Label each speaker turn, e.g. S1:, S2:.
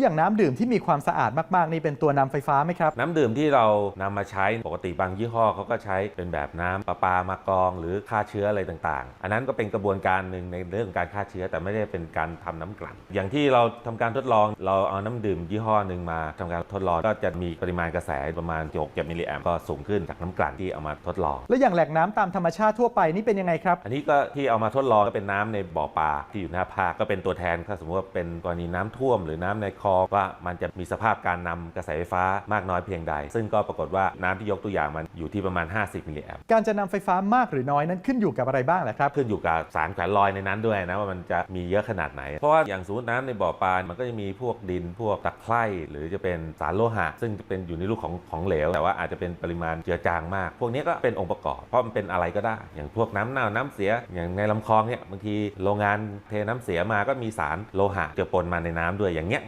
S1: อย่างน้ำดื่มที่มีความสะอาดมากๆ นี่เป็นตัวนำไฟฟ้าไหมครับ
S2: น้ำดื่มที่เรานำมาใช้ปกติบางยี่ห้อเขาก็ใช้เป็นแบบน้ำประปามากรอง หรือฆ่าเชื้ออะไรต่างๆ อันนั้นก็เป็นกระบวนการหนึ่งในเรื่องของการฆ่าเชื้อแต่ไม่ได้เป็นการทำน้ำกลั่นอย่างที่เราทำการทดลองเราเอาน้ำดื่มยี่ห้อหนึ่งมาทำการทดลองก็จะมีปริมาณกระแสประมาณ6 7มิลลิแอมป์ก็สูงขึ้นจากน้ำกลั่นที่เอามาทดลอง
S1: แล้วอย่างแหล่งน้ำตามธรรมชาติทั่วไปนี่เป็นยังไงครับ
S2: อันนี้ก็ที่เอามาทดลองก็เป็นน้ำในบ่อปลาที่อยู่หน้าภาคก็เป็นตัวแทนถ้าสมมติว่าเป็นกรณีน้ำท่วมหรือน้ำในคลองว่ามันจะมีสภาพการนำกระแสไฟฟ้ามากน้อยเพียงใด ซึ่งก็ปรากฏว่าน้ำที่ยกตัวอย่างมัน อยู่ที่ประมาณ 50 มิลลิแอมป์
S1: การจะนำไฟฟ้ามากหรือน้อยนั้นขึ้นอยู่กับอะไรบ้างแหละครับ
S2: ขึ้นอยู่กับสารแขวนลอยในนั้นด้วยนะว่ามันจะมีเยอะขนาดไหน เพราะว่าอย่างสมมติน้ำในบ่อปลามันก็จะมีพวกดินพวกตะไคร่หรือจะเป็นสารโลหะ ซึ่งจะเป็นอยู่ในรูปของของเหลว แต่ว่าอาจจะเป็นปริมาณเจือจางมาก พวกนี้ก็เป็นองค์ประกอบ เพราะมันเป็นอะไรก็ได้ อย่างพวกน้ำเน่าน้ำเสีย อย่างในลำคลองเนี่ยบางทีโรงงานเทน้ำเสียมาก็มีสารโลหะเจือปนมาในน้ำด้วยอย่างเงี้ย